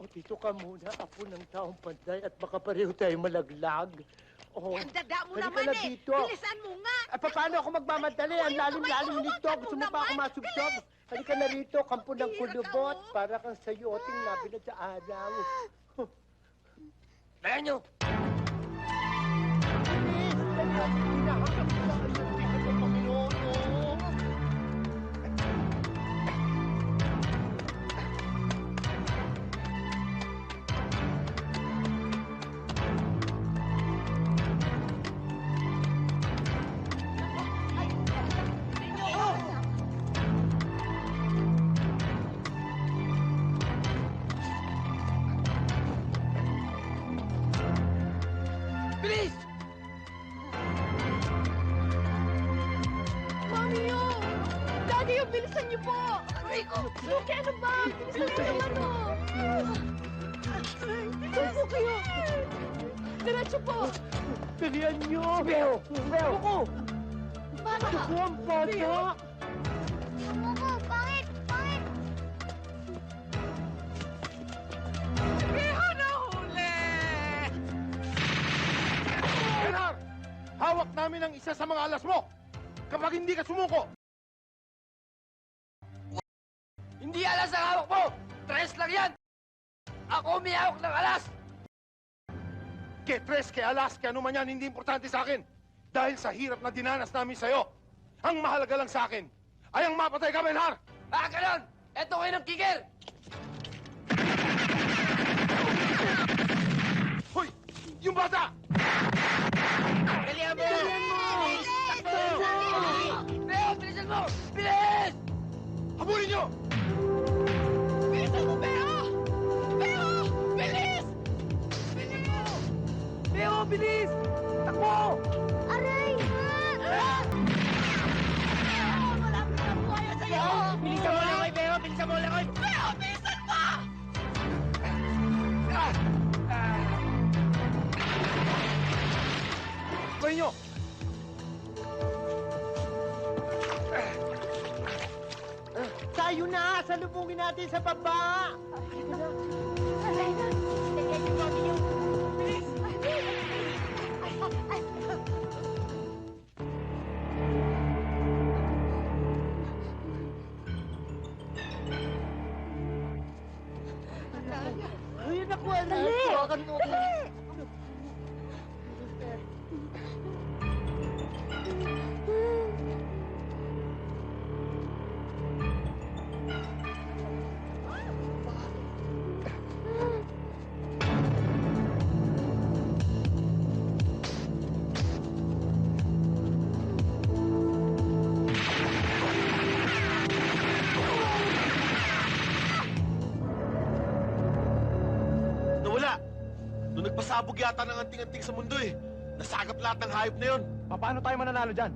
O, dito ka muna. Ako ng taong panday at baka pareho tayo malaglag. Oh. Ang dada mo naman na eh. dito. Bilisan mo nga. Ah, pa- paano ako magmamadali? Ang lalim-lalim nito. Gusto mo pa ako masubsob? Halika na rito, kampo ng kulubot. Para kang sayoting nabilad sa araw. Layan nyo! Ko! Suki, ano ba? Bilisan niyo naman, oh! Bilisan po kayo! Diretso po! Dalian nyo! Beo! Beo! Ako! Para! Ako ang bata! Ako, pangit! Pangit! Iho na huli! Bernard! Hawak namin ang isa sa mga alas mo! Kapag hindi ka sumuko! Hindi alas ang hawak mo! Tres lang yan! Ako may hawak ng alas! Ke tres, ke alas, ke ano man yan, hindi importante sa akin. Dahil sa hirap na dinanas namin sa'yo, ang mahalaga lang sa akin ay ang mapatay ka, Benhar! Ah, ganun! Eto kayo ng kikil! Natin sa baba! Aray na! Tignan niyo, mami yun! Bilis! Ay, naku, anak! Dali! Tawagan mo ako. Nung nagpasabog yata ng anting-anting sa mundo eh. Nasagap lahat ng hayop na yon. Paano tayo mananalo dyan?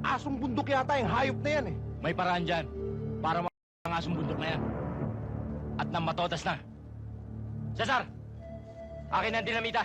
Asong bundok yata yung hayop na yan eh. May paraan dyan para mga asong bundok na yan. At nang matodas na. Cesar! Akin ang dinamita.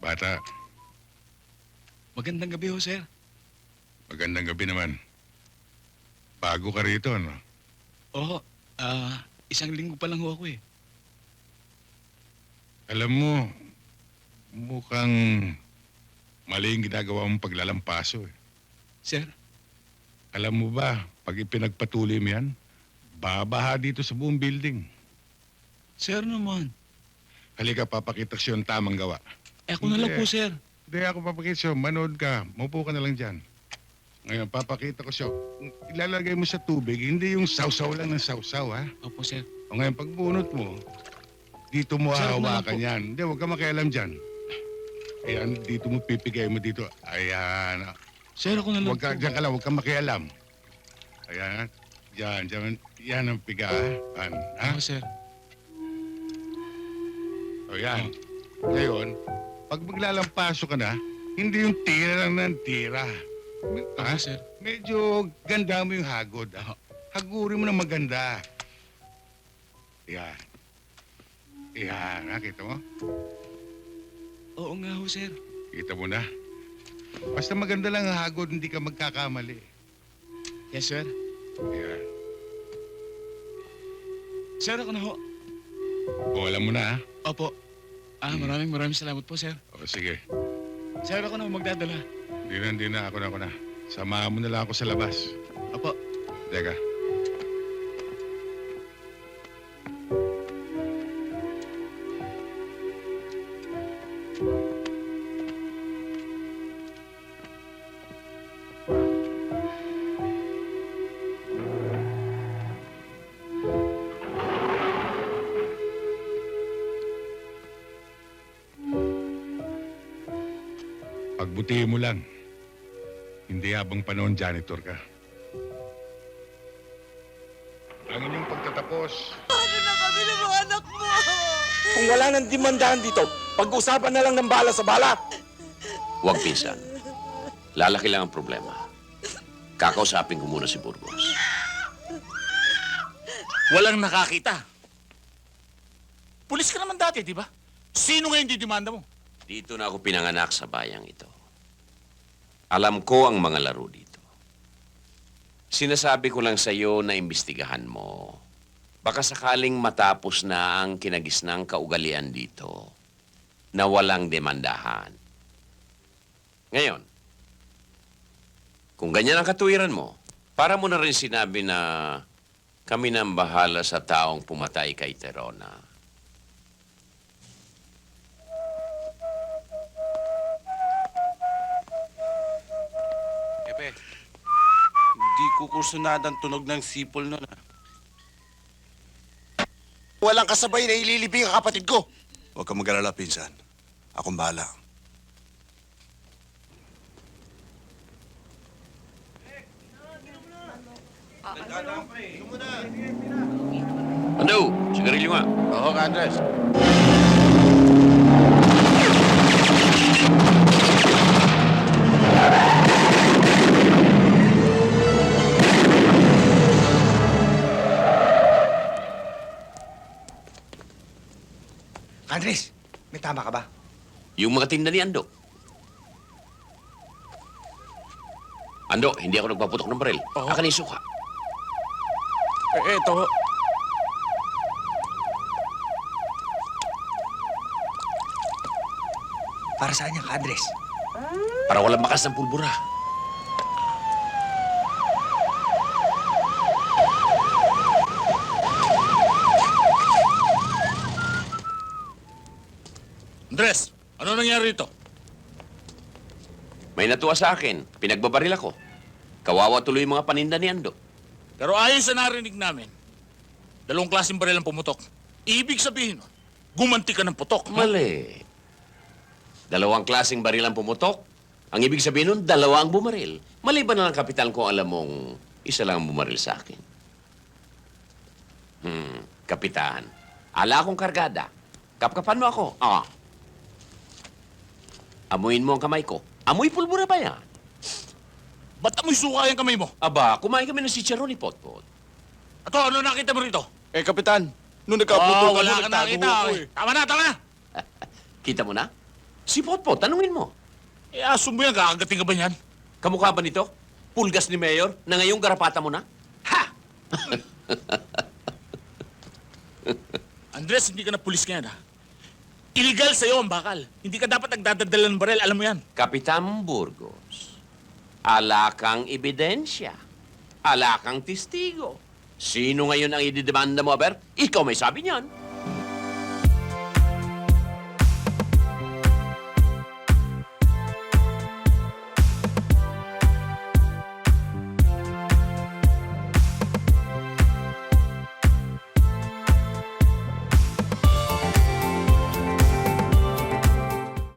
Bata, Magandang gabi ho, sir. magandang gabi naman. Bago ka rito, ano? Oo, ah, isang linggo pa lang ho ako eh. Alam mo, mukhang mali yung ginagawa mong paglalampaso eh. Sir, Alam mo ba, pag ipinagpatuloy mo yan, babaha dito sa buong building. sir naman. Halika, papakita ko ang tamang gawa. Eh ako na lang po, sir. Hindi ako papakita sa'yo, manood ka, maupo ka na lang dyan. Ngayon, papakita ko sa'yo, ilalagay mo sa tubig, hindi yung sausaw lang ng sausaw, ha? Opo, sir. O ngayon, pag bunot mo, dito mo Sir, ako na lang hahawakan po. yan. Hindi, huwag ka makialam dyan. Ayan, dito mo pipigay mo dito. Ayan. Sir, ako na lang Huwag ka, po. dyan ka lang, huwag ka makialam. Ayan. Yan, dyan. Yan ang piga, ha? Ha? Ako, sir. O yan. Ngayon, pag maglalampaso ka na, hindi yung tira lang ng tira. Ako, Ha? sir. Medyo ganda mo yung hagod. Ha? Hagurin mo na maganda. Yan. Yan, nakita mo? Oo nga ho, sir. Kita mo na. Basta maganda lang ang hagod, hindi ka magkakamali. Yes, sir. Yan. Sir, ako na ho. O, alam mo na, ha? Opo. Ah, maraming maraming salamat po, sir. O, sige. Sir, ako na ho magdadala. Hindi na, hindi na. Ako na, ako na. Samahan mo na lang ako sa labas. Opo. Teka. Pagbutihin mo lang. Hindi habang panahon janitor ka. Ang inyong pagtatapos, Kung wala nang demandahan dito, pag-usapan na lang ng bala sa bala. Huwag pinsan. Lalaki lang ang problema. Kakausapin ko muna si Burgos. Walang nakakita. Pulis ka naman dati, di ba? Sino ngayon didemanda mo? Dito na ako pinanganak sa bayang ito. Alam ko ang mga laro dito. Sinasabi ko lang sa iyo na imbestigahan mo. Baka sakaling matapos na ang kinagisnang kaugalian dito na walang demandahan. Ngayon, kung ganyan ang katuwiran mo, para mo na rin sinabi na kami na ang bahala sa taong pumatay kay Terona. Hindi kukursunad ang tunog ng sipol nun. ah. Walang kasabay na ililibing ang kapatid ko. Huwag kang mag-alala, pinsan. Akong bahala. Ano? Sigarilyo nga. Oo, Andres. Andres, may tama ka ba? Yung mga tinda ni Ando. Ando, hindi ako nagpaputok ng baril. Oo. Akin yung suka. Eh, eto. Para saan yan, Andres? Para walang bakas ng pulbura. Andres, ano nangyari dito? May natuwa sa akin. Pinagbabaril ako. Kawawa tuloy yung mga paninda ni Ando. Pero ayon sa narinig namin, dalawang klaseng baril ang pumutok. Ibig sabihin, gumanti ka ng putok. Mali. Dalawang klaseng baril ang pumutok. Ang ibig sabihin nun, dalawa ang bumaril. Maliban na lang, Kapitan, kung alam mong isa lang ang bumaril sa akin. Hmm, Kapitan. Ala akong kargada. Kapkapan mo ako. Ah. Amuin mo ang kamay ko. Amoy pulbura ba yan? Ba't amoy suka yung kamay mo? Aba, kumain kami ng chicharon ni Potpot. Ato, ano nakita mo rito? Eh, Kapitan, nung Oh, nagkaputukan wala ka nakita. eh. Tama na, tama na. Kita mo na? Si Potpo, tanungin mo. Eh, aso mo yan, kakagating ka ba niyan? Kamukha ba nito? Pulgas ni Mayor na ngayong garapata mo na? Ha! Andres, hindi ka na pulis ngayon, ha? Illegal sa'yo ang bakal. Hindi ka dapat nagdadadala ng barel, alam mo yan. Kapitan Burgos, alakang ebidensya, alakang testigo. Sino ngayon ang ididemanda mo, Aber? Ikaw may sabi niyan.